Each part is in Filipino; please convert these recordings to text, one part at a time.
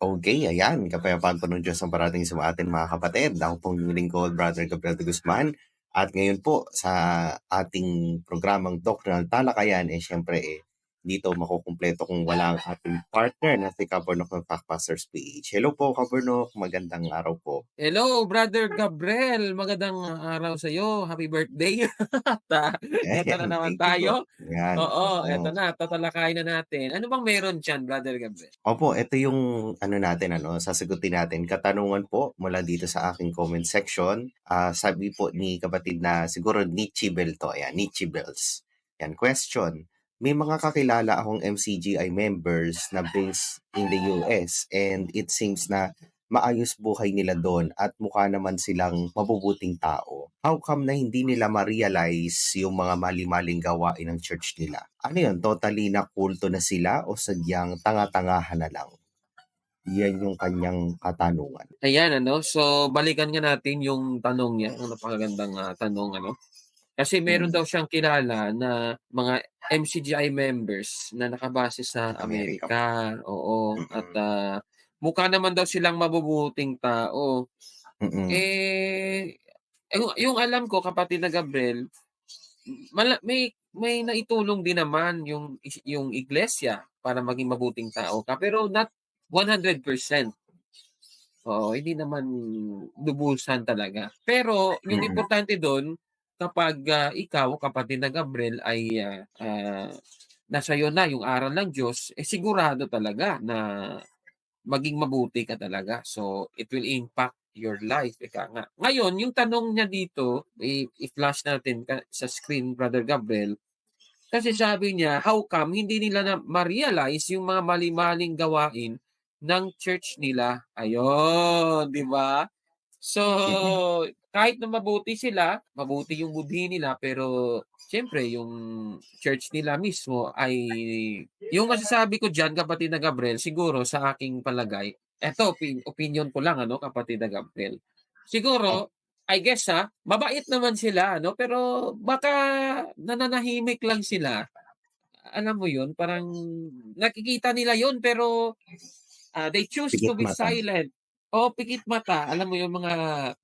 Okey, ayan, kapayapaan po ng Diyos ang parating sa atin mga kapatid. Ako pong inyong lingkod, Brother Gabriel de Guzman. At ngayon po sa ating programang Doctrinal Talakayan, eh siyempre eh, dito makukumpleto kung wala ang ating partner na si Kaburnok ng Fact-Pastors PH. Hello po, Kaburnok. Magandang araw po. Hello, Brother Gabriel. Magandang araw sa iyo. Happy birthday. At ah, eto na naman tayo. Ayan, Oo, eto oo. na. Tatalakayin na natin. Ano bang meron diyan, Brother Gabriel? Opo, ito yung ano natin ano, sasagutin natin. Katanungan po mula dito sa aking comment section. Ah, sabi po ni kapatid na siguro Nietzsche Bell to. Ayan, Nietzsche Bells. Yan, question. May mga kakilala akong MCGI members na based in the US and it seems na maayos buhay nila doon at mukha naman silang mabubuting tao. How come na hindi nila ma-realize yung mga mali-maling gawain ng church nila? Ano yun? Totally na kulto na sila o sadyang tanga-tangahan na lang? Yan yung kanyang katanungan. Ayan, ano. So, balikan nga natin yung tanong niya. Ang napakagandang ah, tanong, ano. Kasi meron Mm. daw siyang kilala na mga MCGI members na nakabase sa Amerika. Amerika. Oo. At Mm-mm. ah, mukha naman daw silang mabubuting tao. Mm-mm. Eh, yung, yung alam ko, kapatid na Gabriel, mala, may may naitulong din naman yung yung iglesia para maging mabuting tao ka pero not 100%. Oo, hindi naman lubusan talaga. Pero yung importante doon kapag ah, ikaw kapatid na Gabriel ay ah, ah, nasa iyo na yung aral ng Diyos, eh sigurado talaga na maging mabuti ka talaga. So, it will impact your life. Ika nga. Ngayon, yung tanong niya dito, i-flash natin sa screen, Brother Gabriel, kasi sabi niya, how come hindi nila na ma-realize yung mga mali-maling gawain ng church nila? Ayun, di ba? So, kahit na mabuti sila, mabuti yung budhi nila, pero siyempre yung church nila mismo ay yung masasabi ko diyan kapatid na Gabriel, siguro sa aking palagay, eto opin opinyon ko lang ano kapatid na Gabriel. Siguro, I guess ha, mabait naman sila ano, pero baka nananahimik lang sila. Alam mo yun, parang nakikita nila yun pero ah, they choose to be mata. silent. O pikit mata, alam mo yung mga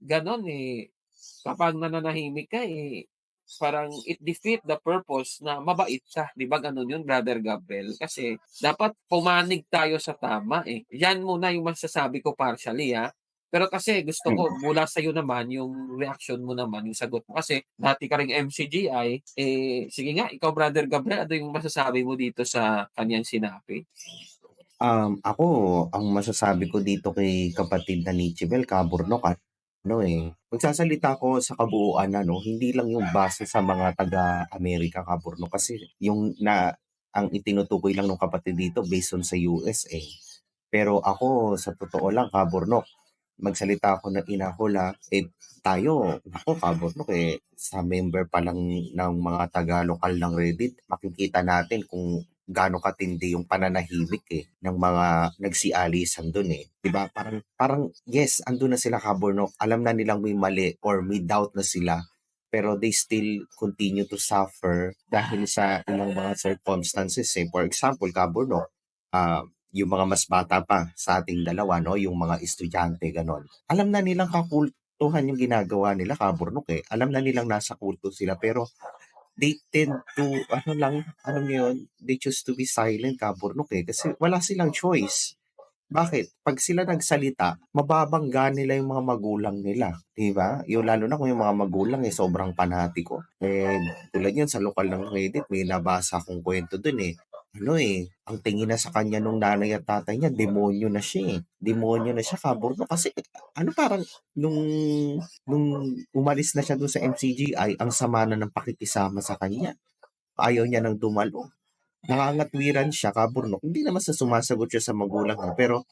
ganon eh, kapag nananahimik ka eh, parang it defeat the purpose na mabait ka. Di ba ganun yun, Brother Gabriel? Kasi dapat pumanig tayo sa tama eh. Yan muna yung masasabi ko partially ha. Pero kasi gusto ko Mm. mula sa'yo naman yung reaction mo naman, yung sagot mo. Kasi dati ka ring MCGI, eh sige nga, ikaw Brother Gabriel, ano yung masasabi mo dito sa kanyang sinabi? Um, ako, ang masasabi ko dito kay kapatid na Nietzsche Bell, Kaburnok, ano eh, magsasalita ko sa kabuuan ano, hindi lang yung base sa mga taga-Amerika, Kaburnok, kasi yung na ang itinutukoy lang ng kapatid dito based on sa US eh. Pero ako, sa totoo lang, Kaburnok, magsalita ako na inahula, eh, tayo, ako, Kaburnok, eh, sa member pa lang ng mga taga-lokal ng Reddit, makikita natin kung gaano katindi yung pananahimik eh ng mga nagsialisan doon eh. 'Di ba? Parang parang yes, andun na sila Kaburnok. Alam na nilang may mali or may doubt na sila pero they still continue to suffer dahil sa ilang mga circumstances eh. For example, Kaburnok, ah yung mga mas bata pa sa ating dalawa, no? yung mga estudyante, ganon. Alam na nilang kakultuhan yung ginagawa nila, Kaburnok eh. Alam na nilang nasa kulto sila, pero they tend to, ano lang, niyo yun, they choose to be silent, Kaburnok eh. Kasi wala silang choice. Bakit? Pag sila nagsalita, mababangga nila yung mga magulang nila. Di ba? Yung lalo na kung yung mga magulang eh, sobrang panatiko. Eh, tulad yun sa lokal ng Reddit, may nabasa akong kwento dun eh. Ano eh, ang tingin na sa kanya nung nanay at tatay niya, demonyo na siya eh. Demonyo na siya, kaburno. Kasi ano parang nung, nung umalis na siya dun sa MCGI, ang sama na ng pakikisama sa kanya. Ayaw niya nang dumalo nangangatwiran siya, kaburnok. Hindi naman sa sumasagot siya sa magulang niya, pero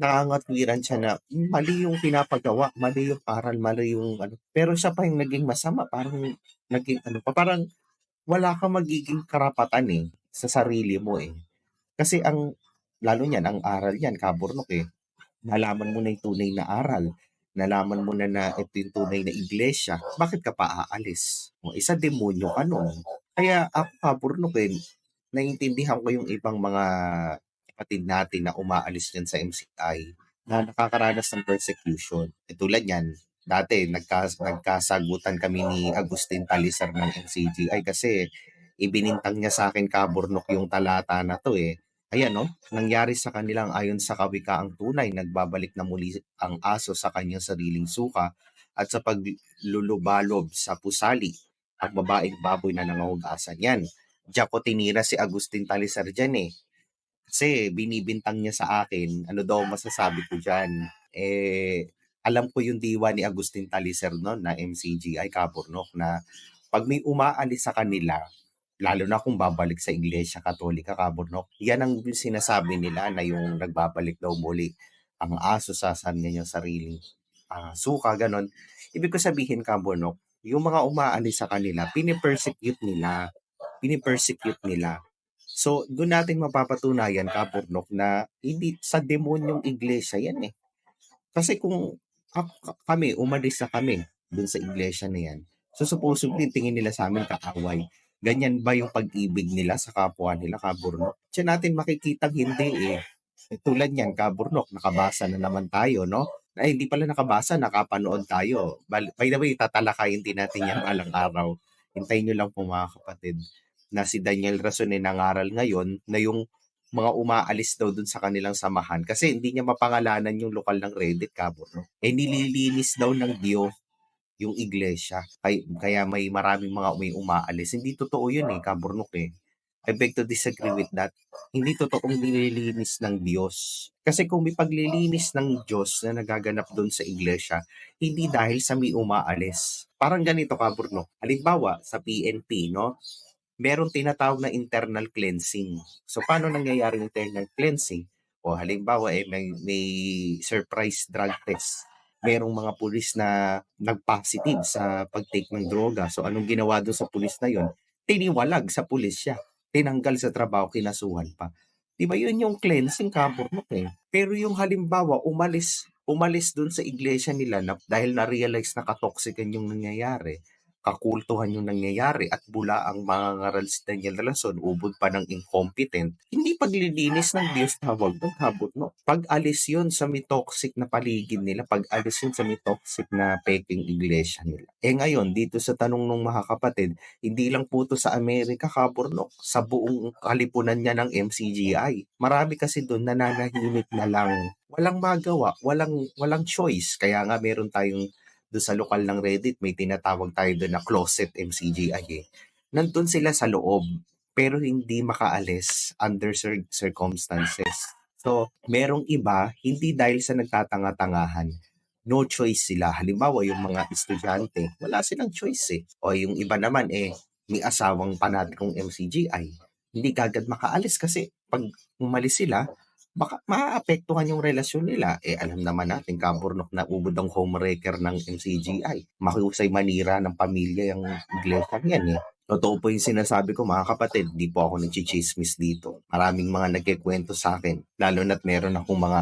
nangangatwiran siya na "Hmm, mali yung pinapagawa, mali yung aral, mali yung ano. Pero siya pa yung naging masama, parang naging ano pa, parang wala kang magiging karapatan eh sa sarili mo eh. Kasi ang, lalo niyan, ang aral yan, kaburnok eh. Nalaman mo na yung tunay na aral. Nalaman mo na na ito yung tunay na iglesia. Bakit ka pa aalis? O, isa demonyo ka nun. Kaya ako, kaburnok eh, naiintindihan ko yung ibang mga kapatid natin na umaalis diyan sa MCI na nakakaranas ng persecution. Eh, tulad niyan, dati nagkas nagkasagutan kami ni Agustin Talisar ng MCGI kasi ibinintang niya sa akin kaburnok yung talata na 'to, eh. Ayan 'no, nangyari sa kanilang ayon sa kawikaang tunay, nagbabalik na muli ang aso sa kanyang sariling suka at sa paglulubalob sa pusali, ang babaeng baboy na nangahugasan. Yan, diyan ko tinira si Agustin Talisar diyan, eh. Kasi binibintang niya sa akin, ano daw masasabi ko diyan. Eh, alam ko yung diwa ni Agustin Talisar no'n na MCGI kaburnok na 'pag may umaalis sa kanila, lalo na kung babalik sa Iglesia Katolika kaburnok, yan ang sinasabi nila na yung nagbabalik daw muli ang aso sa kanyang sariling, ah, suka gano'n. Ibig ko sabihin kaburnok, yung mga umaalis sa kanila pini-persecute nila, pini-persecute nila. So, dun natin mapapatunayan kaburnok na hindi sa demonyong iglesia yan, eh. Kasi kung kami umalis na kami dun sa iglesia na yan, so supposedly tingin nila sa'min kaaway. Ganyan ba yung pag-ibig nila sa kapwa nila kaburnok? Diyan natin makikitang hindi, eh. Tulad niyan kaburnok, nakabasa na naman tayo 'no? Ay hindi pala nakabasa, nakapanood tayo. By the way, tatalakayin din natin yan balang araw. Hintayin niyo lang po mga kapatid, na si Daniel Rason ay nangaral ngayon na yung mga umaalis daw dun sa kanilang samahan kasi hindi niya mapangalanan yung lokal ng Reddit kaburnok. Eh, nililinis daw ng Diyos yung iglesia. Kay kaya may maraming mga may umaalis. Hindi totoo yun, eh, kaburnok, eh. I beg to disagree with that. Hindi totoong nililinis ng Diyos. Kasi kung may paglilinis ng Diyos na nagaganap dun sa iglesia, hindi dahil sa may umaalis. Parang ganito kaburnok. Halimbawa, sa PNP, no? Merong tinatawag na internal cleansing. So, paano nangyayari internal cleansing? O halimbawa, eh, may, may surprise drug test merong mga pulis na nag-positive sa pag-take ng droga. So anong ginawa doon sa pulis na yon? Tiniwalag sa pulis siya. Tinanggal sa trabaho, kinasuhan pa. Di ba yun yung cleansing kaburnok eh. Pero yung halimbawa, umalis umalis doon sa iglesia nila na, dahil na-realize na katoxican yung nangyayari, kakultuhan yung nangyayari at bula ang mga ngaral si Daniel Rason, ubod pa ng incompetent, hindi paglilinis ng Diyos tawag doon, habot no. Pag-alis yun sa may toxic na paligid nila, pag-alis yun sa may toxic na peking iglesia nila. Eh ngayon, dito sa tanong ng mga kapatid, hindi lang po to sa Amerika, kaburnok, sa buong kalipunan niya ng MCGI. Marami kasi doon nananahimik na lang. Walang magawa, walang walang choice. Kaya nga meron tayong doon sa lokal ng Reddit, may tinatawag tayo doon na closet MCGI eh. Nandun sila sa loob, pero hindi makaalis under cir- circumstances. So, merong iba, hindi dahil sa nagtatanga-tangahan, no choice sila. Halimbawa, yung mga estudyante, wala silang choice eh. O yung iba naman eh, may asawang panatikong MCGI, hindi kagad makaalis kasi pag umalis sila, baka maaapektuhan yung relasyon nila. Eh, alam naman natin, kaburnok na ubod ang homewrecker ng MCGI. Mahusay manira ng pamilya yung iglesia yan eh. Totoo po yung sinasabi ko mga kapatid, di po ako nagchichismis dito. Maraming mga nagkikwento sa akin, lalo na't meron akong mga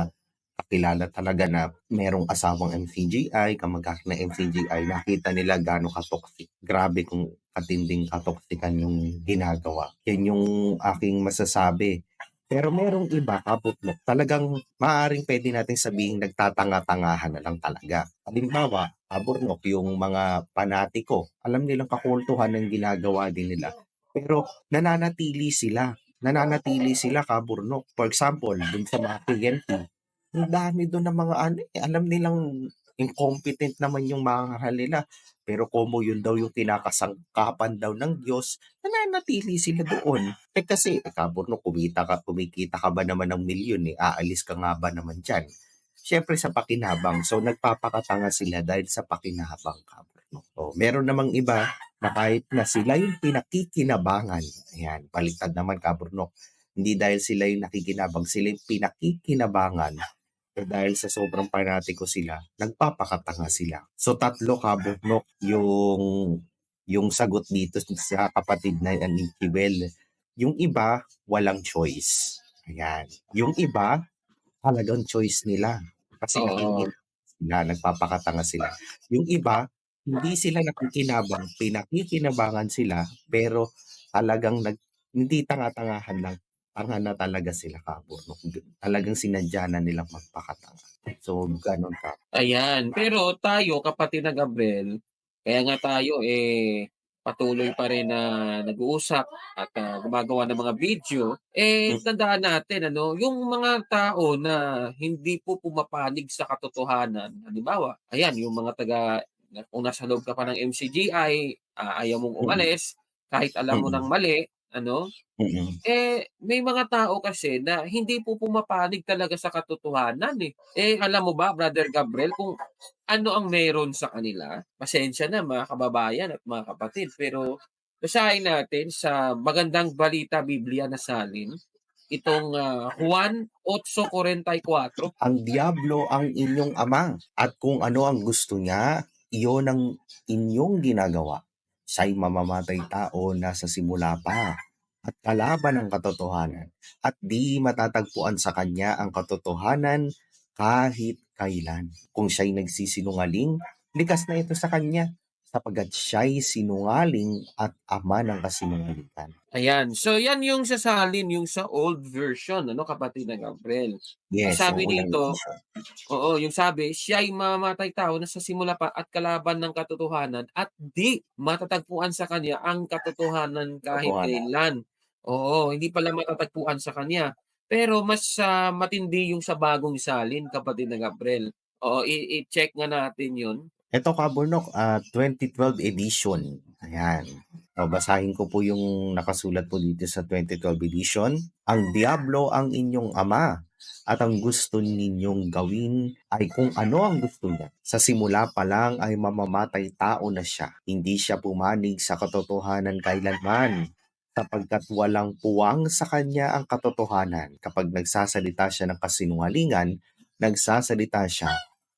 kakilala talaga na merong asawang MCGI, kamag-anak na MCGI, nakita nila gaano katoxic. Grabe kung katinding katoxican yung ginagawa. Yan yung aking masasabi pero merong iba, kabutlok, talagang maaaring pwede natin sabihin nagtatanga-tangahan na lang talaga. Halimbawa, kaburnok, yung mga panatiko, alam nilang kakultuhan ng ginagawa din nila. Pero nananatili sila. Nananatili sila kaburnok. For example, dun sa mga PNP, ang dami doon ng mga ano, eh, alam nilang incompetent naman yung mga nila. Pero como yun daw yung kinakasangkapan daw ng Diyos, nananatili sila doon. Eh kasi, eh, kaburnok, kumita ka, kumikita ka ba naman ng milyon eh, aalis ka nga ba naman dyan? Siyempre sa pakinabang. So, nagpapakatanga sila dahil sa pakinabang, kaburnok. O, meron namang iba na kahit na sila yung pinakikinabangan, ayan, baliktad naman, kaburnok. Hindi dahil sila yung nakikinabang, sila yung pinakikinabangan eh dahil sa sobrang panatiko sila, nagpapakatanga sila. So tatlo kabuknok yung yung sagot dito sa kapatid na ni Kibel. Yung iba, walang choice. Ayan. Yung iba, talagang choice nila. Kasi nakikinig sila, nagpapakatanga sila. Yung iba, hindi sila nakikinabang, pinakikinabangan sila, pero talagang nag, hindi tanga-tangahan lang, tanga na talaga sila Ka-Burnok, talagang sinadya na nilang magpakatanga. So, gano'n ka. Ayan, pero tayo kapatid na Gabriel, kaya nga tayo, eh, patuloy pa rin na nag-uusap at, ah, gumagawa ng mga video, eh, Hmm. tandaan natin ano, yung mga tao na hindi po pumapanig sa katotohanan, halimbawa, ayan yung mga taga kung nasa loob ka pa ng MCGI, ah, ayaw mong Mm. umalis, kahit alam mo ng Mm. mali, ano, Mm. eh, may mga tao kasi na hindi po pumapanig talaga sa katotohanan, eh. Eh, alam mo ba Brother Gabriel kung ano ang meron sa kanila? Pasensya na mga kababayan at mga kapatid, pero basahin natin sa Magandang Balita Biblia na salin, itong, ah, Juan 8:44. Ang diablo ang inyong ama at kung ano ang gusto niya, iyon ang inyong ginagawa. Siya'y mamamatay tao na sa simula pa at kalaban ng katotohanan at di matatagpuan sa kanya ang katotohanan kahit kailan. Kung siya'y nagsisinungaling, likas na ito sa kanya sapagkat siya'y sinungaling at ama ng kasinungalingan. Ayan, so yan yung sa salin, yung sa old version ano kapatid na Gabriel. Yes, Sabi dito oo, yung sabi, "Siya'y mamamatay tao na sa simula pa at kalaban ng katotohanan at di matatagpuan sa kanya ang katotohanan kahit Katotohanan. kailan." Oo, hindi pala matatagpuan sa kanya. Pero mas, ah, matindi yung sa bagong salin kapatid na Gabriel. Oo, i i-check nga natin yun. Ito Ka-Burnok, ah, 2012 edition. Ayan. O, basahin ko po yung nakasulat po dito sa 2012 edition. Ang diablo ang inyong ama at ang gusto ninyong gawin ay kung ano ang gusto niya. Sa simula pa lang ay mamamatay tao na siya. Hindi siya pumanig sa katotohanan kailanman sapagkat walang puwang sa kanya ang katotohanan. Kapag nagsasalita siya ng kasinungalingan, nagsasalita siya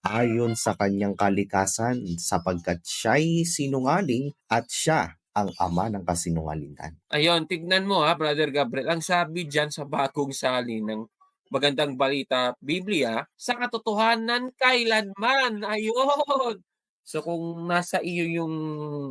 ayon sa kanyang kalikasan sapagkat siya'y sinungaling at siya ang ama ng kasinungalingan. Ayun, tignan mo ha, Brother Gabriel, ang sabi diyan sa bagong salin ng Magandang Balita Biblia, sa katotohanan kailanman, ayun. So kung nasa iyo yung,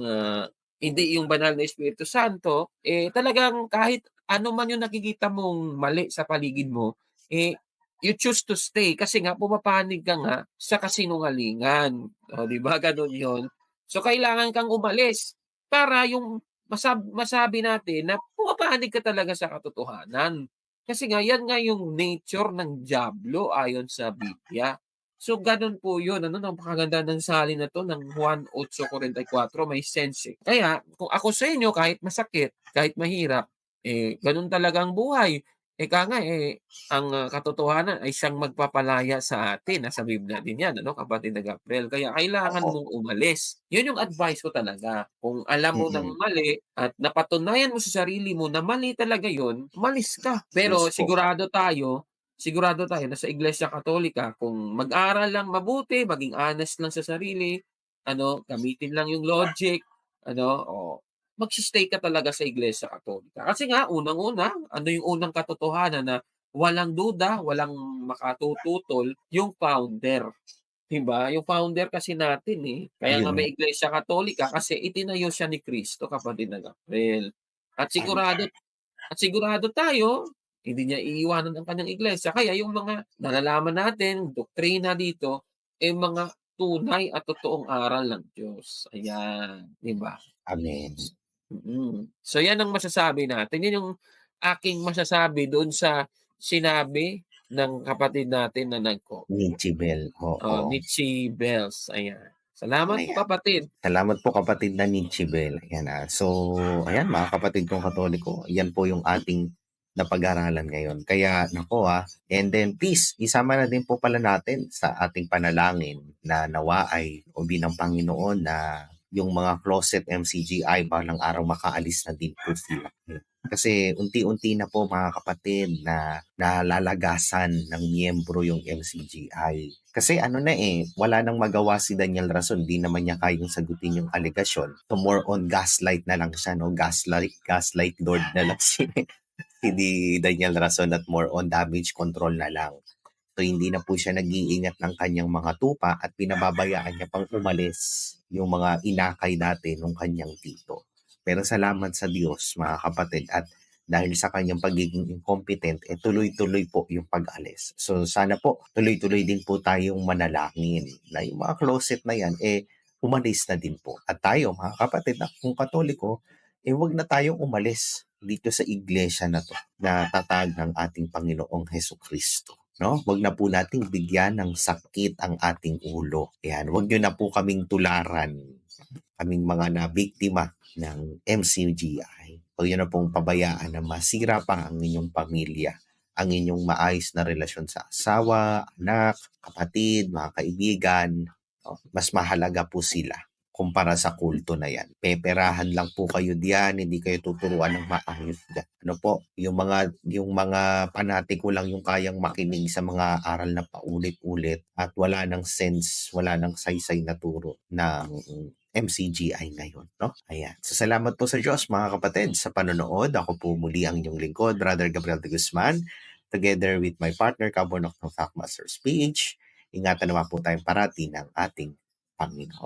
ah, hindi yung banal na Espiritu Santo, eh, talagang kahit ano man yung nakikita mong mali sa paligid mo, eh, you choose to stay kasi nga pumapanig ka nga sa kasinungalingan. Oh, 'di ba gano'n 'yun? So kailangan kang umalis para yung masab masabi natin na pumapanig ka talaga sa katotohanan. Kasi nga yan nga yung nature ng diablo ayon sa Biblia. So gano'n po 'yun, ano napakaganda ng salin na 'to ng Juan 8:44 may sense, eh. Kaya kung ako sa inyo kahit masakit, kahit mahirap, eh, gano'n talaga ang buhay. Ika nga, eh, ang, ah, katotohanan ay siyang magpapalaya sa atin, nasa Biblia din 'yan ano kapatid na Gabriel. Kaya kailangan Oo. mong umalis. 'Yun yung advice ko talaga. Kung alam mo Mm. ng mali at napatunayan mo sa sarili mo na mali talaga 'yun, umalis ka. Pero Yes sigurado tayo sigurado tayo na sa Iglesia Katolika kung mag-aral lang mabuti, maging honest lang sa sarili, ano, gamitin lang yung logic, ano, oh, magsi-stay ka talaga sa Iglesia Katolika. Kasi nga unang-una, ano yung unang katotohanan na walang duda, walang makatututol, yung founder. 'Di ba? Yung founder kasi natin, eh. Kaya nga may. Iglesia Katolika kasi itinayo siya ni Kristo kapatid na Gabriel. At sigurado at sigurado tayo, hindi niya iiwanan ang kanyang iglesia. Kaya yung mga nalalaman natin, doktrina dito, eh, mga tunay at totoong aral ng Diyos. Ayan, 'di ba? Amen. Mm. So yan ang masasabi natin. Yun yung aking masasabi doon sa sinabi ng kapatid natin na nagko Nichibel, oh, oo. Nitzy Bells, ayan. Salamat po Ayan. kapatid. Salamat po kapatid na Nichibel. Ayan, ah. So, ayan mga kapatid kong Katoliko, yan po yung ating napag-aralan ngayon. Kaya naku, ah, and then please, isama na din po pala natin sa ating panalangin na nawa ay o ng Panginoon na yung mga closet MCGI balang araw makaalis na din po sila. Kasi unti-unti na po mga kapatid na nalalagasan ng miyembro yung MCGI. Kasi ano na eh, wala nang magawa si Daniel Rason, di naman niya kayang sagutin yung allegation. So more on gaslight na lang siya, no? Gaslight, gaslight lord na lang si, si Daniel Rason at more on damage control na lang. So hindi na po siya nag-iingat ng kanyang mga tupa at pinababayaan niya pang umalis yung mga inakay dati ng kanyang tito. Pero salamat sa Diyos mga kapatid at dahil sa kanyang pagiging incompetent, eh tuloy-tuloy po yung pag-alis. So sana po, tuloy-tuloy din po tayong manalangin na yung mga closet na yan, eh umalis na din po. At tayo, mga kapatid, kung katoliko, eh wag na tayong umalis dito sa iglesia na to na tatag ng ating Panginoong Heso Kristo. No? Wag na po nating bigyan ng sakit ang ating ulo. Yan, wag nyo na po kaming tularan kaming mga nabiktima ng MCGI. Huwag yun na pong pabayaan na masira pa ang inyong pamilya, ang inyong maayos na relasyon sa asawa, anak, kapatid, mga kaibigan. O, Mas mahalaga po sila kumpara sa kulto na yan. Peperahan lang po kayo diyan, hindi kayo tuturuan ng maayos dyan. Ano po, yung mga, yung mga panatiko lang yung kayang makinig sa mga aral na paulit-ulit at wala ng sense, wala ng saysay na turo ng MCGI ngayon, no? Ayan. So, salamat po sa Diyos, mga kapatid, sa panonood. Ako po muli ang inyong lingkod, Brother Gabriel de Guzman, together with my partner, Kabonok ng Fact Masters PH. Ingatan naman po tayong parati ng ating Panginoon.